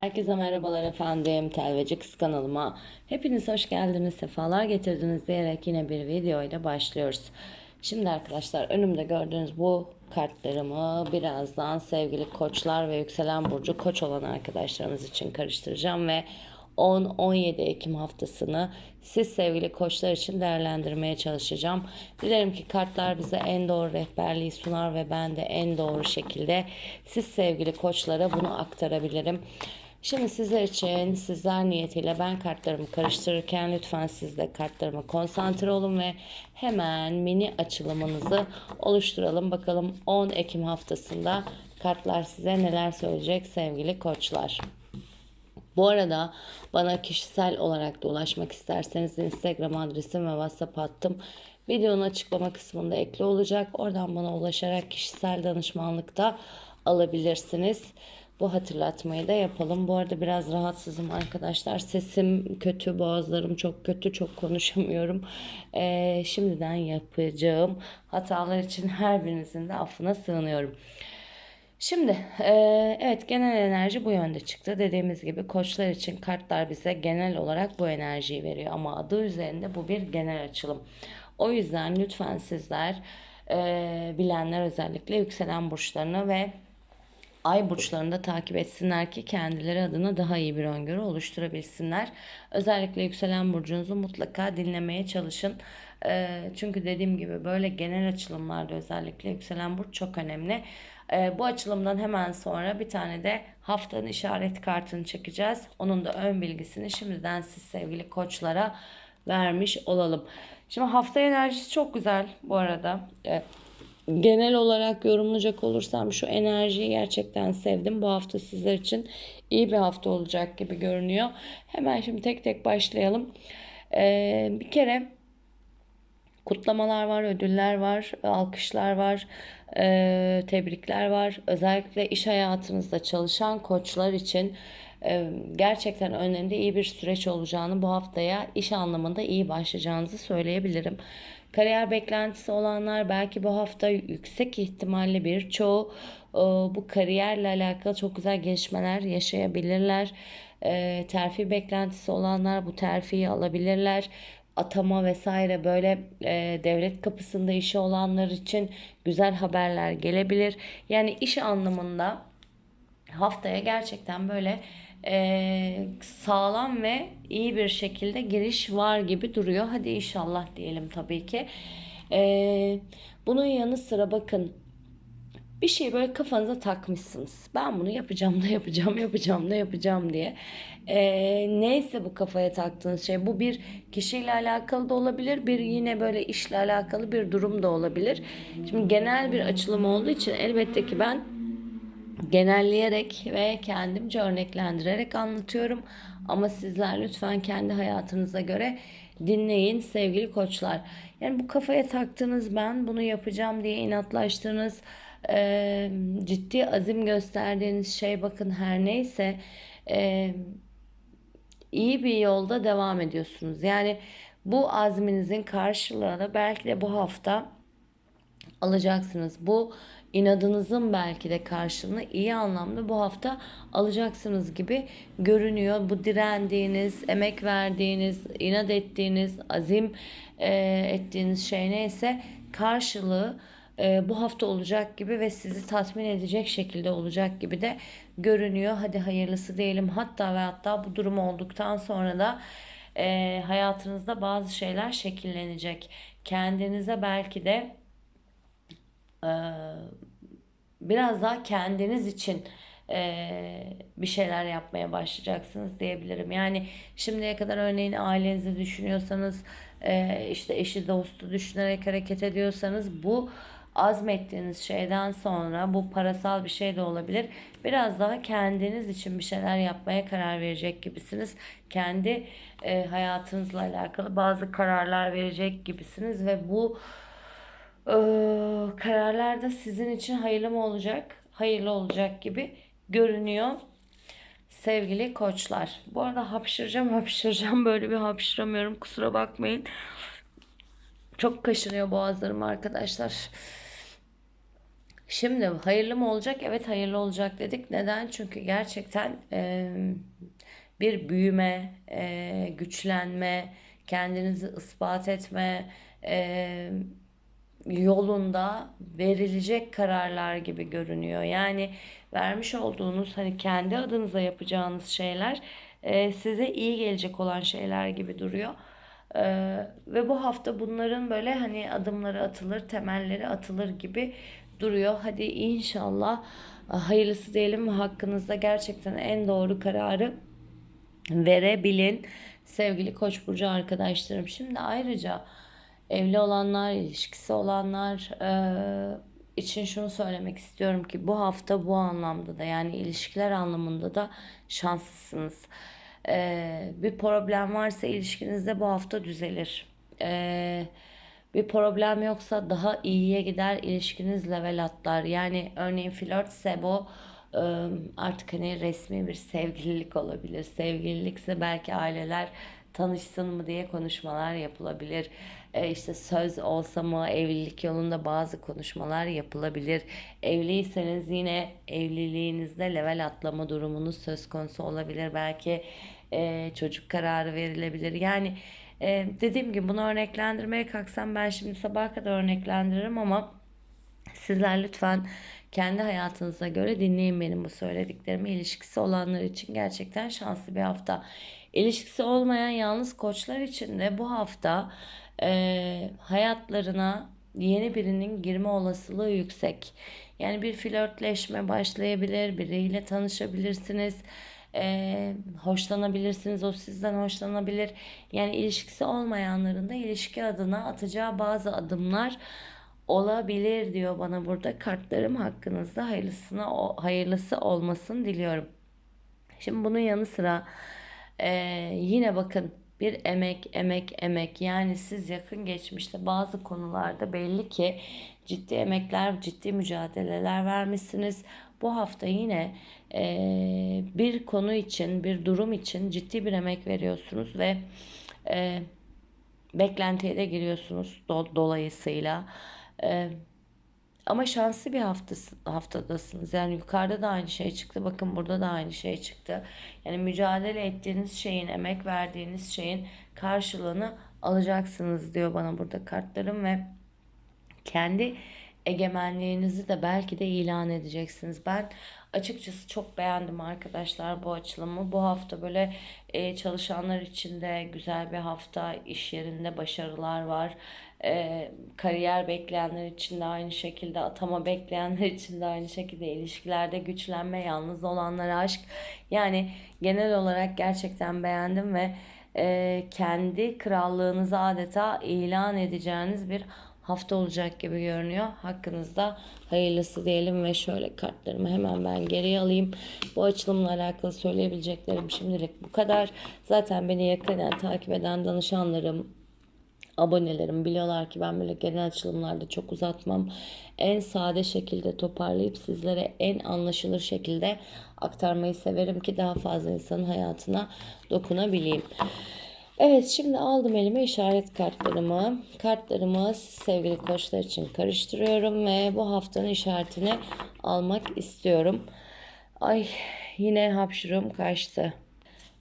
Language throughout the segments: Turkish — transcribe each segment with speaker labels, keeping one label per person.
Speaker 1: Herkese merhabalar efendim. Telveci Kız kanalıma. Hepiniz hoş geldiniz, sefalar getirdiniz diyerek yine bir video ile başlıyoruz. Şimdi arkadaşlar önümde gördüğünüz bu kartlarımı birazdan sevgili koçlar ve yükselen burcu koç olan arkadaşlarımız için karıştıracağım ve 10-17 Ekim haftasını siz sevgili koçlar için değerlendirmeye çalışacağım. Dilerim ki kartlar bize en doğru rehberliği sunar ve ben de en doğru şekilde siz sevgili koçlara bunu aktarabilirim. Şimdi sizler için sizler niyetiyle ben kartlarımı karıştırırken lütfen siz de kartlarıma konsantre olun ve hemen mini açılımınızı oluşturalım. Bakalım 10 Ekim haftasında kartlar size neler söyleyecek sevgili koçlar. Bu arada bana kişisel olarak da ulaşmak isterseniz Instagram adresim ve WhatsApp hattım videonun açıklama kısmında ekli olacak. Oradan bana ulaşarak kişisel danışmanlık da alabilirsiniz. Bu hatırlatmayı da yapalım. Bu arada biraz rahatsızım arkadaşlar. Sesim kötü, boğazlarım çok kötü, çok konuşamıyorum. Ee, şimdiden yapacağım hatalar için her birinizin de affına sığınıyorum. Şimdi e, evet genel enerji bu yönde çıktı. Dediğimiz gibi koçlar için kartlar bize genel olarak bu enerjiyi veriyor. Ama adı üzerinde bu bir genel açılım. O yüzden lütfen sizler e, bilenler özellikle yükselen burçlarını ve ay burçlarını da takip etsinler ki kendileri adına daha iyi bir öngörü oluşturabilsinler. Özellikle yükselen burcunuzu mutlaka dinlemeye çalışın. Ee, çünkü dediğim gibi böyle genel açılımlarda özellikle yükselen burç çok önemli. Ee, bu açılımdan hemen sonra bir tane de haftanın işaret kartını çekeceğiz. Onun da ön bilgisini şimdiden siz sevgili koçlara vermiş olalım. Şimdi hafta enerjisi çok güzel bu arada. Ee, genel olarak yorumlayacak olursam şu enerjiyi gerçekten sevdim. Bu hafta sizler için iyi bir hafta olacak gibi görünüyor. Hemen şimdi tek tek başlayalım. Ee, bir kere kutlamalar var, ödüller var, alkışlar var, e, tebrikler var. Özellikle iş hayatınızda çalışan koçlar için gerçekten önünde iyi bir süreç olacağını bu haftaya iş anlamında iyi başlayacağınızı söyleyebilirim. Kariyer beklentisi olanlar belki bu hafta yüksek ihtimalle birçoğu bu kariyerle alakalı çok güzel gelişmeler yaşayabilirler. Terfi beklentisi olanlar bu terfiyi alabilirler atama vesaire böyle e, devlet kapısında işi olanlar için güzel haberler gelebilir. Yani iş anlamında haftaya gerçekten böyle e, sağlam ve iyi bir şekilde giriş var gibi duruyor. Hadi inşallah diyelim tabii ki. E, bunun yanı sıra bakın bir şey böyle kafanıza takmışsınız. Ben bunu yapacağım da yapacağım, yapacağım da yapacağım diye. Ee, neyse bu kafaya taktığınız şey bu bir kişiyle alakalı da olabilir. Bir yine böyle işle alakalı bir durum da olabilir. Şimdi genel bir açılım olduğu için elbette ki ben genelleyerek ve kendimce örneklendirerek anlatıyorum. Ama sizler lütfen kendi hayatınıza göre dinleyin sevgili koçlar. Yani bu kafaya taktığınız ben bunu yapacağım diye inatlaştığınız e, ciddi azim gösterdiğiniz şey bakın her neyse e, iyi bir yolda devam ediyorsunuz. Yani bu azminizin karşılığını belki de bu hafta alacaksınız. Bu inadınızın belki de karşılığını iyi anlamda bu hafta alacaksınız gibi görünüyor. Bu direndiğiniz, emek verdiğiniz, inat ettiğiniz, azim e, ettiğiniz şey neyse karşılığı e, bu hafta olacak gibi ve sizi tatmin edecek şekilde olacak gibi de görünüyor. Hadi hayırlısı diyelim. Hatta ve hatta bu durum olduktan sonra da e, hayatınızda bazı şeyler şekillenecek. Kendinize belki de biraz daha kendiniz için bir şeyler yapmaya başlayacaksınız diyebilirim. Yani şimdiye kadar örneğin ailenizi düşünüyorsanız işte eşi dostu düşünerek hareket ediyorsanız bu azmettiğiniz şeyden sonra bu parasal bir şey de olabilir. Biraz daha kendiniz için bir şeyler yapmaya karar verecek gibisiniz. Kendi hayatınızla alakalı bazı kararlar verecek gibisiniz ve bu kararlar da sizin için hayırlı mı olacak? Hayırlı olacak gibi görünüyor. Sevgili koçlar. Bu arada hapşıracağım hapşıracağım böyle bir hapşıramıyorum kusura bakmayın. Çok kaşınıyor boğazlarım arkadaşlar. Şimdi hayırlı mı olacak? Evet hayırlı olacak dedik. Neden? Çünkü gerçekten e, bir büyüme, e, güçlenme, kendinizi ispat etme e, yolunda verilecek kararlar gibi görünüyor. Yani vermiş olduğunuz hani kendi adınıza yapacağınız şeyler e, size iyi gelecek olan şeyler gibi duruyor. Ee, ve bu hafta bunların böyle hani adımları atılır, temelleri atılır gibi duruyor. Hadi inşallah hayırlısı diyelim ve hakkınızda gerçekten en doğru kararı verebilin sevgili Koç burcu arkadaşlarım. Şimdi ayrıca evli olanlar, ilişkisi olanlar e, için şunu söylemek istiyorum ki bu hafta bu anlamda da yani ilişkiler anlamında da şanslısınız. E, bir problem varsa ilişkinizde bu hafta düzelir. E, bir problem yoksa daha iyiye gider ilişkiniz level atlar. Yani örneğin flörtse bu artık hani resmi bir sevgililik olabilir. Sevgililikse belki aileler tanışsın mı diye konuşmalar yapılabilir. E işte söz olsa mı evlilik yolunda bazı konuşmalar yapılabilir. Evliyseniz yine evliliğinizde level atlama durumunuz söz konusu olabilir. Belki e, çocuk kararı verilebilir. Yani e, dediğim gibi bunu örneklendirmeye kalksam ben şimdi sabaha kadar örneklendiririm ama sizler lütfen kendi hayatınıza göre dinleyin benim bu söylediklerimi. İlişkisi olanlar için gerçekten şanslı bir hafta. İlişkisi olmayan yalnız koçlar için de bu hafta e, hayatlarına yeni birinin girme olasılığı yüksek. Yani bir flörtleşme başlayabilir, biriyle tanışabilirsiniz e, hoşlanabilirsiniz. O sizden hoşlanabilir. Yani ilişkisi olmayanların da ilişki adına atacağı bazı adımlar olabilir diyor bana burada kartlarım hakkınızda hayırlısına hayırlısı olmasını diliyorum. Şimdi bunun yanı sıra e, yine bakın bir emek emek emek yani siz yakın geçmişte bazı konularda belli ki ciddi emekler ciddi mücadeleler vermişsiniz. Bu hafta yine e, bir konu için bir durum için ciddi bir emek veriyorsunuz ve e, beklentiye de giriyorsunuz do- dolayısıyla. Ee, ama şanslı bir haftası, haftadasınız. Yani yukarıda da aynı şey çıktı. Bakın burada da aynı şey çıktı. Yani mücadele ettiğiniz şeyin, emek verdiğiniz şeyin karşılığını alacaksınız diyor bana burada kartlarım ve kendi egemenliğinizi de belki de ilan edeceksiniz. Ben açıkçası çok beğendim arkadaşlar bu açılımı. Bu hafta böyle e, çalışanlar için de güzel bir hafta. iş yerinde başarılar var. E, kariyer bekleyenler için de aynı şekilde, atama bekleyenler için de aynı şekilde ilişkilerde güçlenme, yalnız olanlara aşk. Yani genel olarak gerçekten beğendim ve e, kendi krallığınızı adeta ilan edeceğiniz bir hafta olacak gibi görünüyor. Hakkınızda hayırlısı diyelim ve şöyle kartlarımı hemen ben geriye alayım. Bu açılımla alakalı söyleyebileceklerim şimdilik bu kadar. Zaten beni yakından takip eden danışanlarım, abonelerim biliyorlar ki ben böyle genel açılımlarda çok uzatmam. En sade şekilde toparlayıp sizlere en anlaşılır şekilde aktarmayı severim ki daha fazla insanın hayatına dokunabileyim. Evet şimdi aldım elime işaret kartlarımı. Kartlarımı sevgili koçlar için karıştırıyorum ve bu haftanın işaretini almak istiyorum. Ay yine hapşurum kaçtı.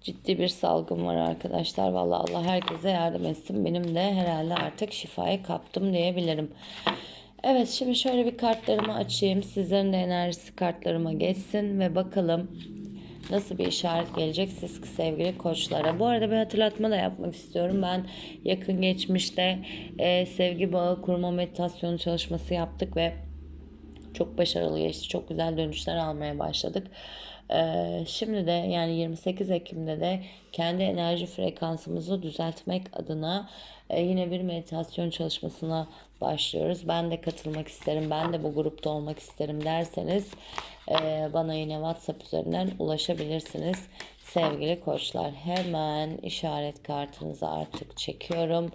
Speaker 1: Ciddi bir salgın var arkadaşlar. Vallahi Allah herkese yardım etsin. Benim de herhalde artık şifayı kaptım diyebilirim. Evet şimdi şöyle bir kartlarımı açayım. Sizlerin de enerjisi kartlarıma geçsin ve bakalım nasıl bir işaret gelecek siz sevgili koçlara. Bu arada bir hatırlatma da yapmak istiyorum. Ben yakın geçmişte e, sevgi bağı kurma meditasyonu çalışması yaptık ve çok başarılı geçti. Çok güzel dönüşler almaya başladık. Şimdi de yani 28 Ekim'de de kendi enerji frekansımızı düzeltmek adına yine bir meditasyon çalışmasına başlıyoruz. Ben de katılmak isterim, ben de bu grupta olmak isterim derseniz bana yine WhatsApp üzerinden ulaşabilirsiniz. Sevgili koçlar hemen işaret kartınızı artık çekiyorum.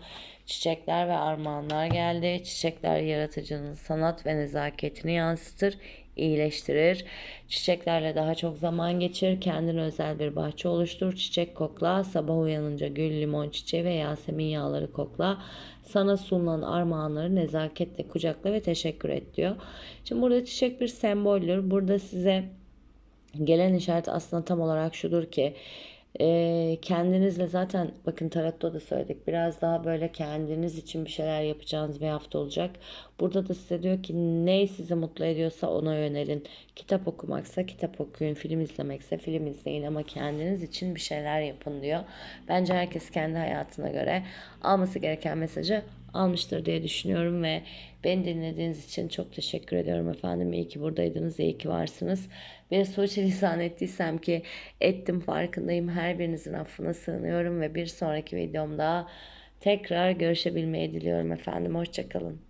Speaker 1: Çiçekler ve armağanlar geldi. Çiçekler yaratıcının sanat ve nezaketini yansıtır. iyileştirir. Çiçeklerle daha çok zaman geçir. Kendine özel bir bahçe oluştur. Çiçek kokla. Sabah uyanınca gül, limon çiçeği ve yasemin yağları kokla. Sana sunulan armağanları nezaketle kucakla ve teşekkür et diyor. Şimdi burada çiçek bir semboldür. Burada size gelen işaret aslında tam olarak şudur ki e, kendinizle zaten bakın tarotta da söyledik biraz daha böyle kendiniz için bir şeyler yapacağınız bir hafta olacak. Burada da size diyor ki ne sizi mutlu ediyorsa ona yönelin. Kitap okumaksa kitap okuyun, film izlemekse film izleyin ama kendiniz için bir şeyler yapın diyor. Bence herkes kendi hayatına göre alması gereken mesajı almıştır diye düşünüyorum ve beni dinlediğiniz için çok teşekkür ediyorum efendim. İyi ki buradaydınız, iyi ki varsınız. Bir suçu ettiysem ki ettim farkındayım. Her birinizin affına sığınıyorum ve bir sonraki videomda tekrar görüşebilmeyi diliyorum efendim. Hoşçakalın.